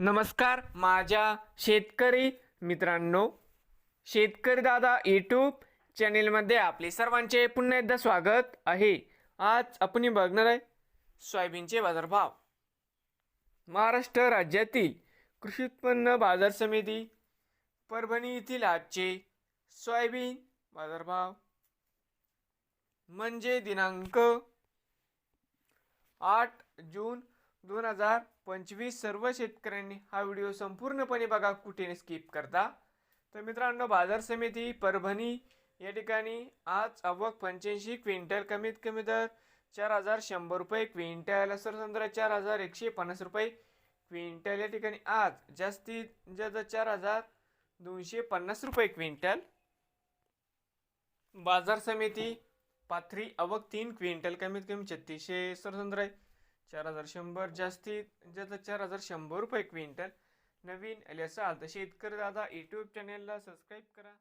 नमस्कार माझ्या शेतकरी मित्रांनो. शेतकरी दादा यूट्यूब चॅनेलमध्ये आपले सर्वांचे पुन्हा एकदा स्वागत आहे. आज आपण बघणार आहे सोयाबीनचे बाजारभाव. महाराष्ट्र राज्यातील कृषी उत्पन्न बाजार समिती परभणी येथील आजचे सोयाबीन बाजारभाव. म्हणजे दिनांक आठ जून दोन हजार पंचवीस सर्व शेतकऱ्यांनी हा व्हिडिओ संपूर्णपणे बघा कुठे स्किप करता. तर मित्रांनो बाजार समिती परभणी या ठिकाणी आज आवक पंच्याऐंशी क्विंटल कमीत कमी दर चार हजार शंभर रुपये क्विंटल सरसंद्र चार हजार एकशे पन्नास रुपये. क्विंटल या ठिकाणी आज जास्तीत जास्त चार हजार दोनशे पन्नास रुपये क्विंटल. बाजार समिती पाथरी आवक तीन क्विंटल कमीत कमी छत्तीसशे सरसंद्र आहे चार हजार शंभर जास्तीत जास्त चार हजार शंभर रुपये क्विंटल. नवीन आले असाल तर शेतकरी दादा यूट्यूब चॅनेलला सबस्क्राईब करा.